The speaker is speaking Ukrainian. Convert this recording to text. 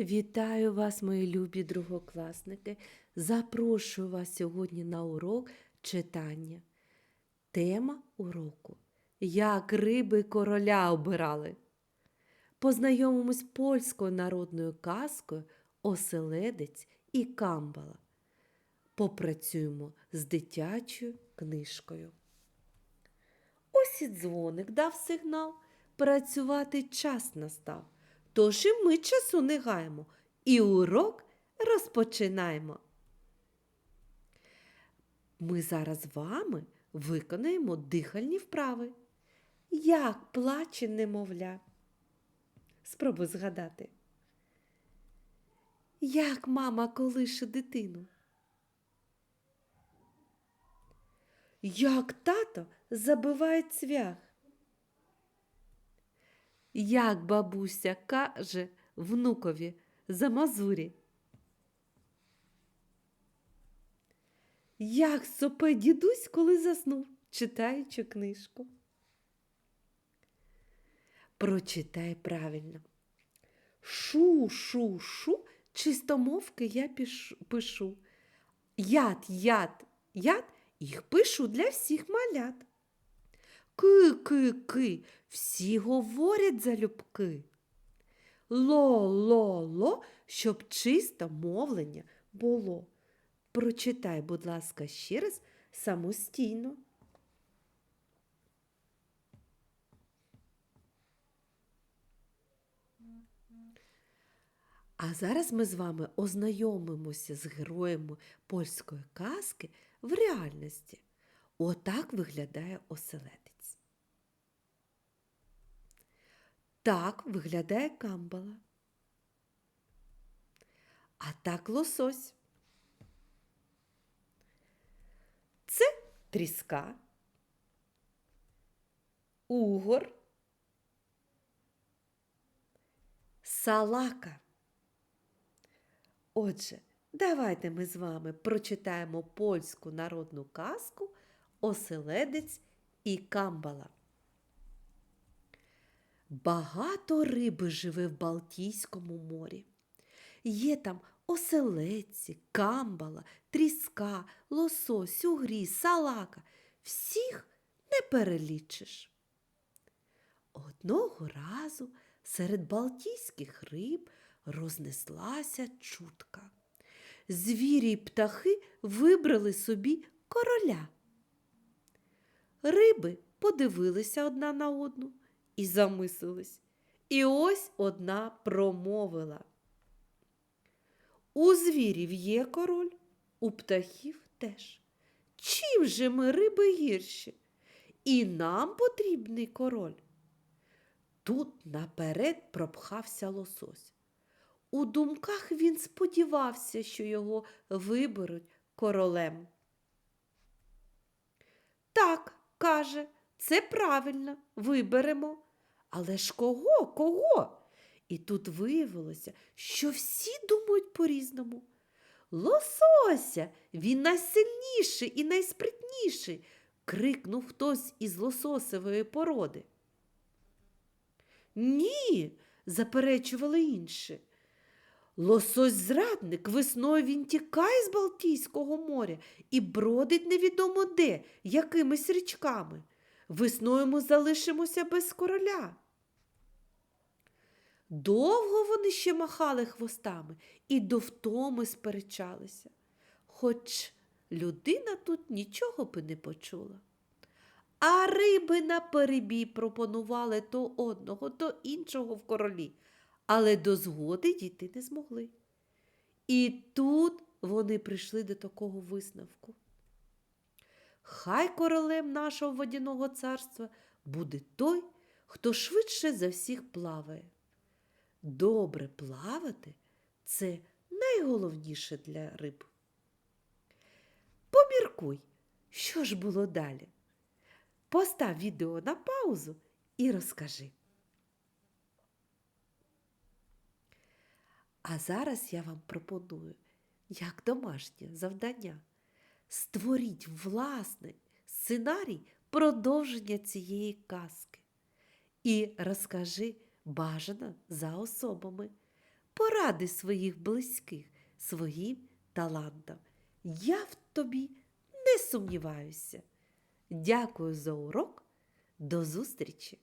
Вітаю вас, мої любі другокласники. Запрошую вас сьогодні на урок читання. Тема уроку Як риби короля обирали. Познайомимось польською народною казкою Оселедець і Камбала. Попрацюємо з дитячою книжкою. Ось і дзвоник дав сигнал. Працювати час настав. Тож і ми часу не гаємо, і урок розпочинаємо. Ми зараз з вами виконаємо дихальні вправи. Як плаче немовля? Спробуй згадати. Як мама колише дитину? Як тато забиває цвях? Як бабуся каже внукові за мазурі? Як сопе дідусь, коли заснув, читаючи книжку? Прочитай правильно. Шу, шу, шу, чистомовки я пишу. Яд, яд, яд, їх пишу для всіх малят. Ки, ки, ки, всі говорять залюбки. Ло, ло, ло, щоб чисте мовлення було. Прочитай, будь ласка, ще раз самостійно. А зараз ми з вами ознайомимося з героями польської казки в реальності. Отак виглядає оселедець. Так виглядає камбала. А так лосось. Це тріска, угор, салака. Отже, давайте ми з вами прочитаємо польську народну казку Оселедець і камбала. Багато риби живе в Балтійському морі. Є там оселедці, камбала, тріска, лосось, угрі, салака. Всіх не перелічиш. Одного разу серед балтійських риб рознеслася чутка. Звірі й птахи вибрали собі короля. Риби подивилися одна на одну і замислились. І ось одна промовила. У звірів є король, у птахів теж. Чим же ми риби гірші? І нам потрібний король. Тут наперед пропхався лосось. У думках він сподівався, що його виберуть королем. Так, каже, це правильно, виберемо. Але ж кого, кого? І тут виявилося, що всі думають по-різному. Лосося, він найсильніший і найспритніший, крикнув хтось із лососевої породи. Ні, заперечували інші. Лосось зрадник весною він тікає з Балтійського моря і бродить невідомо де, якимись річками. Весною ми залишимося без короля. Довго вони ще махали хвостами і до втоми сперечалися, хоч людина тут нічого би не почула. А риби на перебій пропонували то одного, то іншого в королі, але до згоди дійти не змогли. І тут вони прийшли до такого висновку. Хай королем нашого водяного царства буде той, хто швидше за всіх плаває. Добре плавати це найголовніше для риб. Поміркуй, що ж було далі. Постав відео на паузу і розкажи. А зараз я вам пропоную, як домашнє завдання. Створіть власний сценарій продовження цієї казки і розкажи бажано за особами. поради своїх близьких своїм талантом. Я в тобі не сумніваюся. Дякую за урок. До зустрічі!